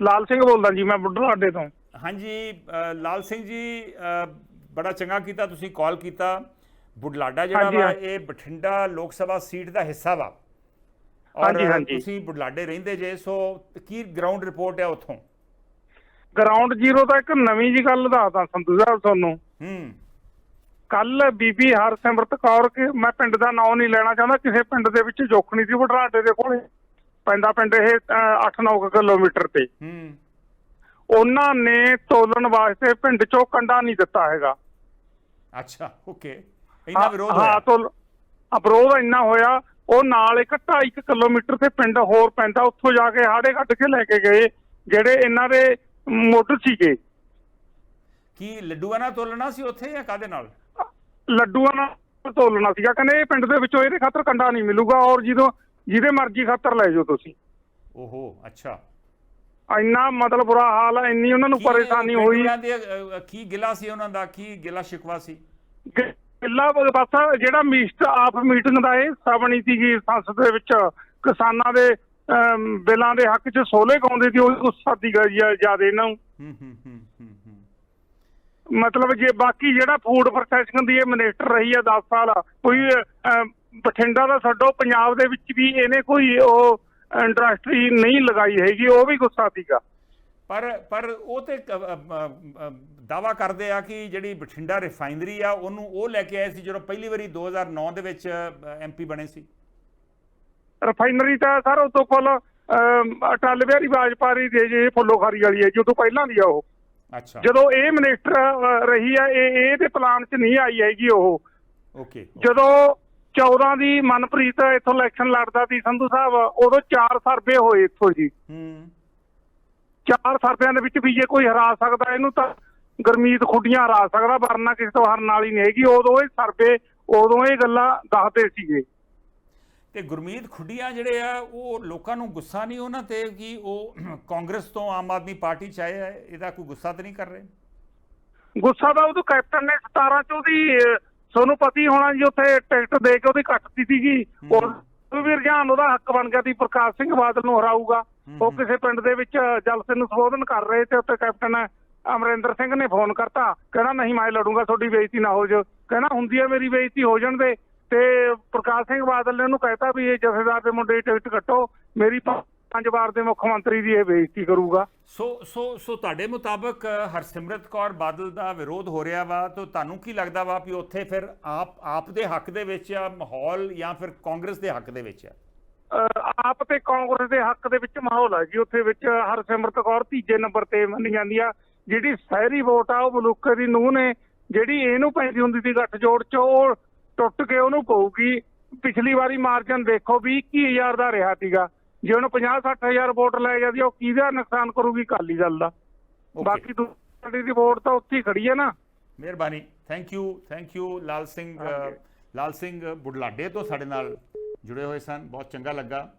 ਲਾਲ ਸਿੰਘ ਬੋਲਦਾ ਜੀ ਮੈਂ ਬੁੱਢਲਾਡੇ ਤੋਂ। ਹਾਂਜੀ ਅ, ਲਾਲ ਸਿੰਘ ਜੀ ਅ, ਬੜਾ ਚੰਗਾ ਕੀਤਾ ਤੁਸੀਂ ਕਾਲ ਕੀਤਾ। ਬੁਢਲਾਡਾ ਜਿਹੜਾ ਹਾਂਜੀ, ਵਾ। ਇਹ ਬਠਿੰਡਾ ਲੋਕ ਸਭਾ ਸੀਟ ਦਾ ਹਿੱਸਾ ਵਾ। ਹਾਂਜੀ, ਹਾਂਜੀ। ਤੁਸੀਂ ਬੁਢਲਾਡੇ ਰਹਿੰਦੇ ਜੇ ਸੋ ਕੀ ਗਰਾਊਂਡ ਰਿਪੋਰਟ ਹੈ ਉੱਥੋਂ? ਗਰਾਊਂਡ ਜ਼ੀਰੋ ਤਾਂ ਇੱਕ ਨਵੀਂ ਜੀ ਗੱਲ ਦੱਸਦਾ ਸੰਧੂ ਸਾਹਿਬ ਤੁਹਾਨੂੰ। ਹੂੰ। ਕੱਲ ਬੀਬੀ ਹਰਸਿਮਰਤ ਕੌਰ ਕੇ ਮੈਂ ਪਿੰਡ ਦਾ ਨਾਮ ਨਹੀਂ ਲੈਣਾ ਚਾਹੁੰਦਾ ਕਿਸੇ ਪਿੰਡ ਦੇ ਵਿੱਚ ਜੋਖਣੀ ਸੀ ਬੁਢਲਾਡੇ ਦੇ ਕੋਲੇ। ਪੈਂਦਾ ਪਿੰਡ ਇਹ 8-9 ਕਿਲੋਮੀਟਰ ਤੇ। ਹੂੰ। ਉਹਨਾਂ ਨੇ ਤੋਲਣ ਵਾਸਤੇ ਪਿੰਡ ਚੋਂ ਕੰਡਾ ਨਹੀਂ ਦਿੱਤਾ ਹੈਗਾ। ਅੱਛਾ ਓਕੇ। ਇੰਨਾ ਵਿਰੋਧ ਹਾਂ ਤੋਲ ਵਿਰੋਧ ਇੰਨਾ ਹੋਇਆ ਉਹ ਨਾਲ ਇੱਕ 2.5 ਕਿਲੋਮੀਟਰ ਤੇ ਪਿੰਡ ਹੋਰ ਪੈਂਦਾ ਉੱਥੋਂ ਜਾ ਕੇ ਹਾੜੇ ਕੱਢ ਕੇ ਲੈ ਕੇ ਗਏ ਜਿਹੜੇ ਇਹਨਾਂ ਦੇ ਮੋਟਰ ਸੀਗੇ। ਕੀ ਲੱਡੂਆਂ ਨਾਲ ਤੋਲਣਾ ਸੀ ਉੱਥੇ ਜਾਂ ਕਾਦੇ ਨਾਲ? ਲੱਡੂਆਂ ਨਾਲ ਤੋਲਣਾ ਸੀਗਾ ਕਹਿੰਦੇ ਇਹ ਪਿੰਡ ਦੇ ਵਿੱਚੋਂ ਇਹਦੇ ਖਾਤਰ ਕੰਡਾ ਨਹੀਂ ਮਿਲੂਗਾ ਔਰ ਜਦੋਂ ਜਿਹਦੇ ਮਰਜ਼ੀ ਖਾਤਰ ਲੈ ਜਾਓ ਤੁਸੀਂ। ਓਹੋ ਅੱਛਾ। ਇੰਨਾ ਮਤਲਬ ਬੁਰਾ ਹਾਲ ਹੈ ਇੰਨੀ ਉਹਨਾਂ ਨੂੰ ਪਰੇਸ਼ਾਨੀ ਹੋਈ। ਦੇ, ਅ, ਅ, ਕੀ ਗਿਲਾ ਸੀ ਉਹਨਾਂ ਦਾ ਕੀ ਗਿਲਾ ਸ਼ਿਕਵਾ ਸੀ? ਕਿੱਲਾ ਬਸ ਜਿਹੜਾ ਮੀਸਟ ਆਪ ਮੀਟਿੰਗ ਦਾ ਇਹ ਹਿੱਸਾ ਬਣੀ ਸੀਗੀ ਸੰਸਦ ਦੇ ਵਿੱਚ ਕਿਸਾਨਾਂ ਦੇ ਅਮ, ਬਿੱਲਾਂ ਦੇ ਹੱਕ 'ਚ ਸੋਲੇ ਗਾਉਂਦੇ ਸੀ ਉਹ ਗੁੱਸਾ ਸੀਗਾ ਜ਼ਿਆਦਾ ਇਹਨਾਂ ਨੂੰ। ਹੂੰ ਹੂੰ ਹੂੰ ਹੂੰ ਹੂੰ। ਮਤਲਬ ਜੇ ਬਾਕੀ ਜਿਹੜਾ ਫੂਡ ਪ੍ਰੋਸੈਸਿੰਗ ਦੀ ਇਹ ਮਿਨਿਸਟਰ ਰਹੀ ਹੈ 10 ਸਾਲ ਕੋਈ ਅਮ, ਬਠਿੰਡਾ ਦਾ ਛੱਡੋ ਪੰਜਾਬ ਦੇ ਵਿੱਚ ਵੀ ਇਹਨੇ ਕੋਈ ਉਹ ਇੰਡਸਟਰੀ ਨਹੀਂ ਲਗਾਈ ਹੈਗੀ ਉਹ ਵੀ ਗੁੱਸਾ ਸੀਗਾ। ਪਰ ਪਰ ਉਹ ਤੇ ਦਾਵਾ ਕਰਦੇ ਆ ਕਿ ਜਿਹੜੀ ਬਠਿੰਡਾ ਰਿਫਾਈਨਰੀ ਆ ਉਹਨੂੰ ਉਹ ਲੈ ਕੇ ਆਏ ਸੀ ਜਦੋਂ ਪਹਿਲੀ ਵਾਰੀ 2009 ਦੇ ਵਿੱਚ ਐਮਪੀ ਬਣੇ ਸੀ। ਰਿਫਾਈਨਰੀ ਤਾਂ ਸਰ ਉਹ ਤੋਂ ਕੋਲ ਅਟਲ ਬਿਹਾਰੀ ਵਾਜਪਾਈ ਦੇ ਜੇ ਫੁੱਲੋ ਖਾਰੀ ਵਾਲੀ ਹੈ ਜੋ ਤੋਂ ਪਹਿਲਾਂ ਦੀ ਆ ਉਹ। ਅੱਛਾ। ਜਦੋਂ ਇਹ ਮਿਨਿਸਟਰ ਰਹੀ ਹੈ ਇਹ ਇਹਦੇ ਪਲਾਨ 'ਚ ਨਹੀਂ ਆਈ ਹੈਗੀ ਉਹ। ਓਕੇ। ਜਦੋਂ 14 ਦੀ ਮਨਪ੍ਰੀਤ ਇੱਥੋਂ ਇਲੈਕਸ਼ਨ ਲੜਦਾ ਸੀ ਸੰਧੂ ਸਾਹਿਬ ਉਦੋਂ 4 ਸਰਵੇ ਹੋਏ ਇੱਥੋਂ ਜੀ। ਹੂੰ। ਚਾਰ ਸਰਵਿਆਂ ਦੇ ਵਿੱਚ ਵੀ ਜੇ ਕੋਈ ਹਰਾ ਸਕਦਾ ਇਹਨੂੰ ਤਾਂ ਗਰਮੀਤ ਖੁੱਡੀਆਂ ਹਰਾ ਸਕਦਾ ਵਰਨਾ ਕਿਸੇ ਤੋਂ ਹਾਰਨ ਵਾਲੀ ਨਹੀਂ ਹੈਗੀ। ਉਦੋਂ ਇਹ ਸਰਵੇ ਉਦੋਂ ਇਹ ਗੱਲਾਂ ਦੱਸਦੇ ਸੀਗੇ। ਤੇ ਗੁਰਮੀਤ ਖੁੱਡੀਆਂ ਜਿਹੜੇ ਆ ਉਹ ਲੋਕਾਂ ਨੂੰ ਗੁੱਸਾ ਨਹੀਂ ਉਹਨਾਂ ਤੇ ਕਿ ਉਹ ਕਾਂਗਰਸ ਤੋਂ ਆਮ ਆਦਮੀ ਪਾਰਟੀ ਚ ਆਏ ਆ ਇਹਦਾ ਕੋਈ ਗੁੱਸਾ ਤਾਂ ਨਹੀਂ ਕਰ ਰਹੇ? ਗੁੱਸਾ ਤਾਂ ਉਦੋਂ ਕੈਪਟਨ ਨੇ 17 ਚ ਉਹਦੀ ਤੁਹਾਨੂੰ ਪਤਾ ਹੀ ਹੋਣਾ ਜੀ ਉੱਥੇ ਟਿਕਟ ਦੇ ਕੇ ਉਹਦੀ ਕੱਟਤੀ ਸੀਗੀ। ਉਹ ਵੀ ਰੁਝਾਨ ਉਹਦਾ ਹੱਕ ਬਣ ਗਿਆ ਸੀ ਪ੍ਰਕਾਸ਼ ਸਿੰਘ ਬਾਦਲ ਨੂੰ ਹਰਾਊਗਾ। ਉਹ ਕਿਸੇ ਪਿੰਡ ਦੇ ਵਿੱਚ ਜਲਸੇ ਨੂੰ ਸੰਬੋਧਨ ਕਰ ਰਹੇ ਤੇ ਉੱਥੇ ਕੈਪਟਨ ਅਮਰਿੰਦਰ ਸਿੰਘ ਨੇ ਫੋਨ ਕਰਤਾ। ਕਹਿੰਦਾ ਨਹੀਂ ਮੈਂ ਲੜੂੰਗਾ ਤੁਹਾਡੀ ਬੇਇੱਜ਼ਤੀ ਨਾ ਹੋ ਜਾ ਕਹਿੰਦਾ ਹੁੰਦੀ ਹੈ ਮੇਰੀ ਬੇਇੱਜ਼ਤੀ ਹੋ ਜਾਣ ਦੇ। ਤੇ ਪ੍ਰਕਾਸ਼ ਸਿੰਘ ਬਾਦਲ ਨੇ ਉਹਨੂੰ ਕਹਿਤਾ ਵੀ ਇਹ ਜਥੇਦਾਰ ਦੇ ਮੁੰਡੇ ਟਿਕਟ ਕੱਟੋ। ਮੇਰੀ ਪੰਜ ਵਾਰ ਦੇ ਮੁੱਖ ਮੰਤਰੀ ਦੀ ਇਹ ਬੇਇੱਜ਼ਤੀ ਕਰੂਗਾ। ਸੋ ਸੋ ਸੋ ਤੁਹਾਡੇ ਮੁਤਾਬਕ ਹਰਸਿਮਰਤ ਕੌਰ ਬਾਦਲ ਦਾ ਵਿਰੋਧ ਹੋ ਰਿਹਾ ਵਾ, ਤਾਂ ਤੁਹਾਨੂੰ ਕੀ ਲੱਗਦਾ ਵਾ ਵੀ ਉੱਥੇ ਫਿਰ ਆਪ ਆਪ ਦੇ ਹੱਕ ਦੇ ਵਿੱਚ ਆ, ਮਾਹੌਲ ਜਾਂ ਫਿਰ ਕਾਂਗਰਸ ਦੇ ਹੱਕ ਦੇ ਵਿੱਚ ਆ? ਆਪ ਤੇ ਕਾਂਗਰਸ ਦੇ ਹੱਕ ਦੇ ਵਿੱਚ ਮਾਹੌਲ ਹੈ ਜੀ, ਉੱਥੇ ਵਿੱਚ ਹਰਸਿਮਰਤ ਕੌਰ ਤੀਜੇ ਨੰਬਰ ਤੇ ਮੰਨੀ ਜਾਂਦੀ ਆ। ਜਿਹੜੀ ਸ਼ਹਿਰੀ ਵੋਟ ਆ, ਉਹ ਮਲੂਕੇ ਦੀ ਨੂੰਹ ਨੇ, ਜਿਹੜੀ ਇਹਨੂੰ ਪੈਂਦੀ ਹੁੰਦੀ ਸੀ ਗੱਠ ਜੋੜ ਚ, ਉਹ ਟੁੱਟ ਕੇ ਉਹਨੂੰ ਪਊਗੀ। ਪਿਛਲੀ ਵਾਰੀ ਮਾਰਜਨ ਦੇਖੋ ਵੀ 21000 ਦਾ ਰਿਹਾ ਸੀਗਾ। ਜੇ ਉਹਨੂੰ 50 60000 ਵੋਟ ਲੈ ਜਾਂਦੀ ਉਹ ਕਿਹਦਾ ਨੁਕਸਾਨ ਕਰੂਗੀ ਕਾਲੀ ਗੱਲ ਦਾ. ਬਾਕੀ ਦੂਸਰੀ ਦੀ ਵੋਟ ਤਾਂ ਉੱਥੇ ਖੜੀ ਹੈ ਨਾ। ਮਿਹਰਬਾਨੀ। Thank you thank you Lal Singh. Lal Singh ਬੁਢਲਾਡੇ ਤੋਂ ਸਾਡੇ ਨਾਲ ਜੁੜੇ ਹੋਏ ਸਨ। ਬਹੁਤ ਚੰਗਾ ਲੱਗਾ।